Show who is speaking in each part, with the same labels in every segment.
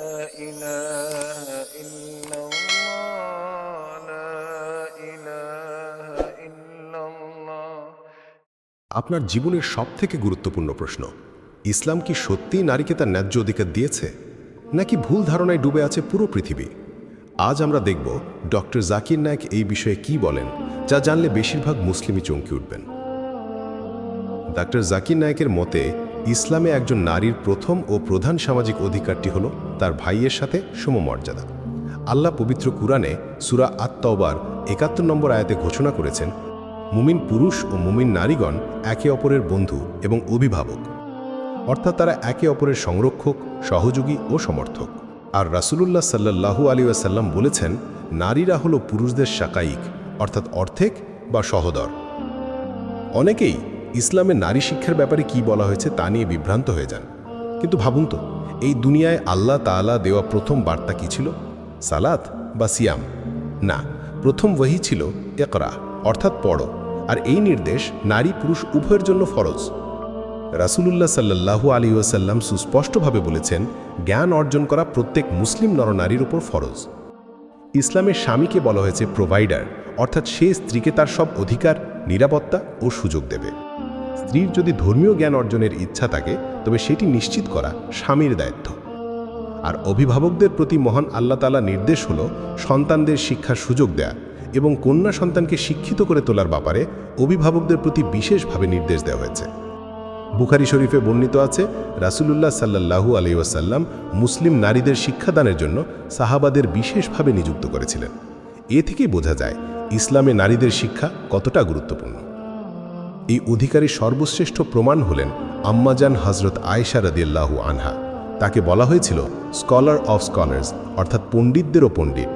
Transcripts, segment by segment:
Speaker 1: إله إلا الله لا إله إلا الله
Speaker 2: আপনার জীবনের সবথেকে গুরুত্বপূর্ণ প্রশ্ন ইসলাম কি সত্যিই নারীকে তার ন্যায্য অধিকার দিয়েছে নাকি ভুল ধারণায় ডুবে আছে পুরো পৃথিবী আজ আমরা দেখব ডক্টর জাকির নায়ক এই বিষয়ে কি বলেন যা জানলে বেশিরভাগ মুসলিমই চমকে উঠবেন ডক্টর জাকির নায়কের মতে ইসলামে একজন নারীর প্রথম ও প্রধান সামাজিক অধিকারটি হল তার ভাইয়ের সাথে সমমর্যাদা। আল্লাহ পবিত্র কুরআনে সুরা আত্মাওবার একাত্তর নম্বর আয়াতে ঘোষণা করেছেন, মুমিন পুরুষ ও মুমিন নারীগণ একে অপরের বন্ধু এবং অভিভাবক। অর্থাৎ তারা একে অপরের সংরক্ষক, সহযোগী ও সমর্থক। আর রাসূলুল্লাহ সাল্লাল্লাহু আলী আসাল্লাম বলেছেন, নারীরা হলো পুরুষদের শাকাইক অর্থাৎ অর্ধেক বা সহদর। অনেকেই ইসলামে নারী শিক্ষার ব্যাপারে কি বলা হয়েছে তা নিয়ে বিভ্রান্ত হয়ে যান। কিন্তু ভাবুন তো, এই দুনিয়ায় আল্লাহ তাআলা দেওয়া প্রথম বার্তা কি ছিল? সালাত বা সিয়াম? না, প্রথম ওয়াহি ছিল একরা অর্থাৎ পড়ো। আর এই নির্দেশ নারী পুরুষ উভয়ের জন্য ফরজ। রাসূলুল্লাহ সাল্লাল্লাহু আলী ওয়াসাল্লাম সুস্পষ্টভাবে বলেছেন, জ্ঞান অর্জন করা প্রত্যেক মুসলিম নরনারীর উপর ফরজ। ইসলামের স্বামীকে বলা হয়েছে প্রোভাইডার অর্থাৎ সে স্ত্রীকে তার সব অধিকার, নিরাপত্তা ও সুযোগ দেবে। স্ত্রীর যদি ধর্মীয় জ্ঞান অর্জনের ইচ্ছা থাকে, তবে সেটি নিশ্চিত করা স্বামীর দায়িত্ব। আর অভিভাবকদের প্রতি মহান আল্লাহ তালা নির্দেশ হল সন্তানদের শিক্ষার সুযোগ দেয়া এবং কন্যা সন্তানকে শিক্ষিত করে তোলার ব্যাপারে অভিভাবকদের প্রতি বিশেষভাবে নির্দেশ দেওয়া হয়েছে। বুখারি শরীফে বর্ণিত আছে, রাসুলুল্লাহ সাল্লাল্লাহু আলী ওয়াসাল্লাম মুসলিম নারীদের শিক্ষাদানের জন্য সাহাবাদের বিশেষভাবে নিযুক্ত করেছিলেন। এ থেকেই বোঝা যায়, ইসলামে নারীদের শিক্ষা কতটা গুরুত্বপূর্ণ। এই অধিকারী সর্বশ্রেষ্ঠ প্রমাণ হলেন আম্মাজান হজরত আয়েশা রদিয়াল্লাহু আনহা। তাকে বলা হয়েছিল স্কলার অফ স্কলার্স অর্থাৎ পণ্ডিতদেরও পণ্ডিত।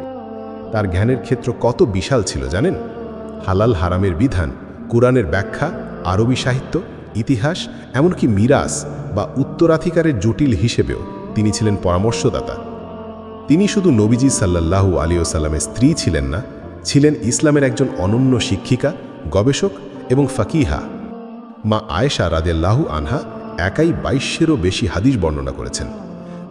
Speaker 2: তার জ্ঞানের ক্ষেত্র কত বিশাল ছিল জানেন? হালাল হারামের বিধান, কোরআনের ব্যাখ্যা, আরবি সাহিত্য, ইতিহাস, এমনকি মিরাস বা উত্তরাধিকারের জটিল হিসেবেও তিনি ছিলেন পরামর্শদাতা। তিনি শুধু নবীজি সাল্লাল্লাহু আলী ওসাল্লামের স্ত্রী ছিলেন না, ছিলেন ইসলামের একজন অনন্য শিক্ষিকা, গবেষক এবং ফাকিহা। মা আয়েশা রাদেল্লাহু আনহা একাই বাইশেরও বেশি হাদিস বর্ণনা করেছেন।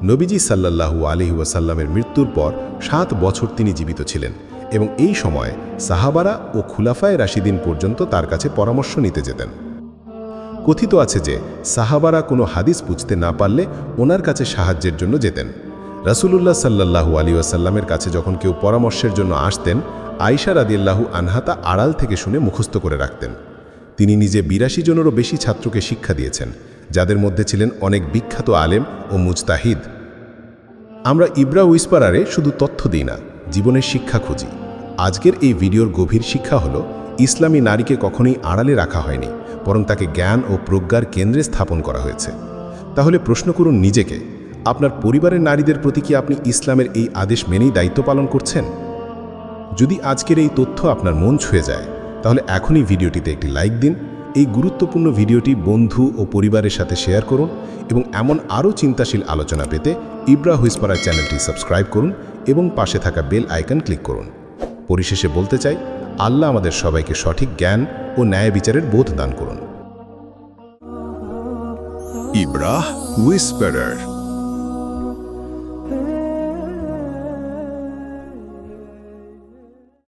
Speaker 2: নবীজি সাল্লাল্লাহু আলী ওয়াসাল্লামের মৃত্যুর পর সাত বছর তিনি জীবিত ছিলেন এবং এই সময়ে সাহাবারা ও খুলাফায় রাশিদিন পর্যন্ত তার কাছে পরামর্শ নিতে যেতেন। কথিত আছে যে, সাহাবারা কোনো হাদিস বুঝতে না পারলে ওনার কাছে সাহায্যের জন্য যেতেন। রাসূলুল্লাহ সাল্লাল্লাহু আলী ওয়াসাল্লামের কাছে যখন কেউ পরামর্শের জন্য আসতেন আয়সা রাদিয়াল্লাহু আনহাতা আড়াল থেকে শুনে মুখস্থ করে রাখতেন। তিনি নিজে বিরাশি জনেরও বেশি ছাত্রকে শিক্ষা দিয়েছেন, যাদের মধ্যে ছিলেন অনেক বিখ্যাত আলেম ও মুজতাহিদ। আমরা ইব্রা উইসপারারে শুধু তথ্য দিই না, জীবনের শিক্ষা খুঁজি। আজকের এই ভিডিওর গভীর শিক্ষা হলো, ইসলামী নারীকে কখনোই আড়ালে রাখা হয়নি, বরং তাকে জ্ঞান ও প্রজ্ঞার কেন্দ্রে স্থাপন করা হয়েছে। তাহলে প্রশ্ন করুন নিজেকে, আপনার পরিবারের নারীদের প্রতি কি আপনি ইসলামের এই আদেশ মেনেই দায়িত্ব পালন করছেন? যদি আজকের এই তথ্য আপনার মন ছুঁয়ে যায়, তাহলে এখনই ভিডিওটিতে একটি লাইক দিন। এই গুরুত্বপূর্ণ ভিডিওটি বন্ধু ও পরিবারের সাথে শেয়ার করুন এবং এমন আরও চিন্তাশীল আলোচনা পেতে ইব্রা হুইসপাড়ার চ্যানেলটি সাবস্ক্রাইব করুন এবং পাশে থাকা বেল আইকন ক্লিক করুন। পরিশেষে বলতে চাই, আল্লাহ আমাদের সবাইকে সঠিক জ্ঞান ও ন্যায় বিচারের বোধ দান করুন।
Speaker 3: ইব্রাহ হুইসপারার